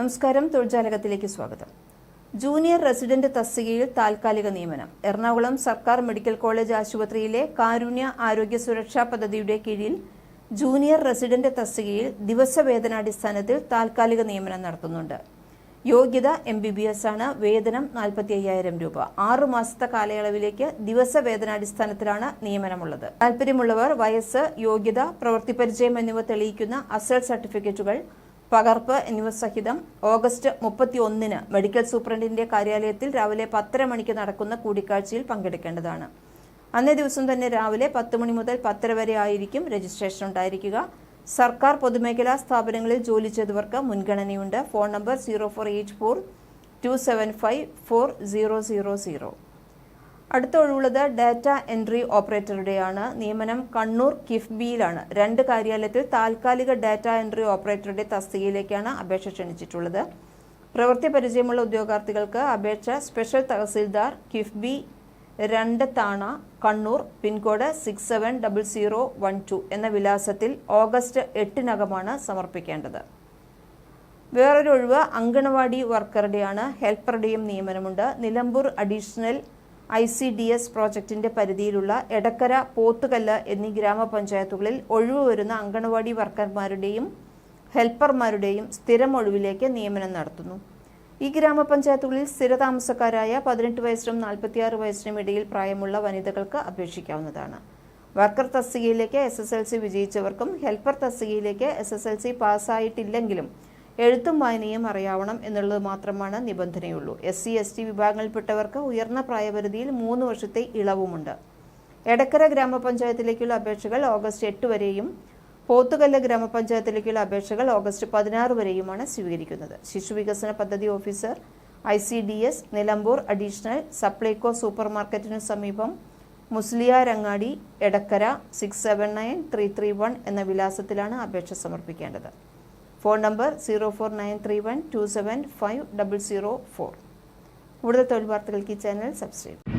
നമസ്കാരം തൊഴിൽജാലകത്തിലേക്ക് സ്വാഗതം. Junior resident തസ്തികയിൽ താൽക്കാലിക നിയമനം. എറണാകുളം സർക്കാർ മെഡിക്കൽ കോളേജ് ആശുപത്രിയിലെ കാരുണ്യ ആരോഗ്യ സുരക്ഷാ പദ്ധതിയുടെ കീഴിൽ ജൂനിയർ റെസിഡന്റ് തസ്തികയിൽ ദിവസവേതനാടിസ്ഥാനത്തിൽ താൽക്കാലിക നിയമനം നടത്തുന്നുണ്ട്. യോഗ്യത എം ബി ബി എസ് ആണ്. വേതനം നാൽപ്പത്തി അയ്യായിരം രൂപ. ആറു മാസത്തെ കാലയളവിലേക്ക് ദിവസവേതനാടിസ്ഥാനത്തിലാണ് നിയമനമുള്ളത്. താൽപ്പര്യമുള്ളവർ വയസ്സ് യോഗ്യത പ്രവൃത്തി പരിചയം എന്നിവ തെളിയിക്കുന്ന അസൽ സർട്ടിഫിക്കറ്റുകൾ പകർപ്പ് എന്നിവ സഹിതം ഓഗസ്റ്റ് മുപ്പത്തി ഒന്നിന് മെഡിക്കൽ സൂപ്രണ്ടിന്റെ കാര്യാലയത്തിൽ രാവിലെ പത്തര മണിക്ക് നടക്കുന്ന കൂടിക്കാഴ്ചയിൽ പങ്കെടുക്കേണ്ടതാണ്. അന്നേ ദിവസം തന്നെ രാവിലെ പത്ത് മണി മുതൽ പത്തര വരെ ആയിരിക്കും രജിസ്ട്രേഷൻ ഉണ്ടായിരിക്കുക. സർക്കാർ പൊതുമേഖലാ സ്ഥാപനങ്ങളിൽ ജോലി ചെയ്തവർക്ക് മുൻഗണനയുണ്ട്. Phone number zero four eight four two seven five four zero zero zero. അടുത്ത ഒഴിവുള്ളത് ഡാറ്റ എൻട്രി ഓപ്പറേറ്ററുടെയാണ്. നിയമനം കണ്ണൂർ കിഫ്ബിയിലാണ്. രണ്ട് കാര്യാലയത്തിൽ താൽക്കാലിക ഡാറ്റ എൻട്രി ഓപ്പറേറ്ററുടെ തസ്തികയിലേക്കാണ് അപേക്ഷ ക്ഷണിച്ചിട്ടുള്ളത്. പ്രവൃത്തി പരിചയമുള്ള ഉദ്യോഗാർത്ഥികൾക്ക് അപേക്ഷ സ്പെഷ്യൽ തഹസീൽദാർ കിഫ്ബി രണ്ട് Thana Kannur pincode six seven double zero one two എന്ന വിലാസത്തിൽ ഓഗസ്റ്റ് എട്ടിനകമാണ് സമർപ്പിക്കേണ്ടത്. വേറൊരു ഒഴിവ് അങ്കണവാടി വർക്കറുടെയാണ്. ഹെൽപ്പറുടെയും നിയമനമുണ്ട്. Nilambur additional I C D S പ്രോജക്റ്റിന്റെ പരിധിയിലുള്ള എടക്കര പോത്തുകല്ല് എന്നീ ഗ്രാമപഞ്ചായത്തുകളിൽ ഒഴിവുവരുന്ന അങ്കണവാടി വർക്കർമാരുടെയും ഹെൽപ്പർമാരുടെയും സ്ഥിരം ഒഴിവിലേക്ക് നിയമനം നടത്തുന്നു. ഈ ഗ്രാമപഞ്ചായത്തുകളിൽ സ്ഥിരതാമസക്കാരായ പതിനെട്ട് വയസ്സിനും നാൽപ്പത്തിയാറ് വയസ്സിനും ഇടയിൽ പ്രായമുള്ള വനിതകൾക്ക് അപേക്ഷിക്കാവുന്നതാണ്. വർക്കർ തസ്തികയിലേക്ക് എസ് എസ് എൽ സി വിജയിച്ചവർക്കും ഹെൽപ്പർ തസ്തികയിലേക്ക് എസ് എസ് എൽ സി പാസ്സായിട്ടില്ലെങ്കിലും എഴുത്തും വായനയും അറിയാവണം എന്നുള്ളത് മാത്രമാണ് നിബന്ധനയുള്ളൂ. എസ് സി എസ് ടി വിഭാഗങ്ങളിൽപ്പെട്ടവർക്ക് ഉയർന്ന പ്രായപരിധിയിൽ മൂന്ന് വർഷത്തെ ഇളവുമുണ്ട്. എടക്കര ഗ്രാമപഞ്ചായത്തിലേക്കുള്ള അപേക്ഷകൾ ഓഗസ്റ്റ് എട്ട് വരെയും പോത്തുകല്ല് ഗ്രാമപഞ്ചായത്തിലേക്കുള്ള അപേക്ഷകൾ ഓഗസ്റ്റ് പതിനാറ് വരെയുമാണ് സ്വീകരിക്കുന്നത്. ശിശുവികസന പദ്ധതി officer I C D S Nilambur additional Supplyco super മാർക്കറ്റിനു സമീപം Musliyarangadi Edakkara six seven nine three three one എന്ന വിലാസത്തിലാണ് അപേക്ഷ സമർപ്പിക്കേണ്ടത്. Phone number zero four nine three one two seven five double zero four കൂടുതൽ തൊഴിൽ വാർത്തകൾക്ക് ഈ ചാനൽ സബ്സ്ക്രൈബ്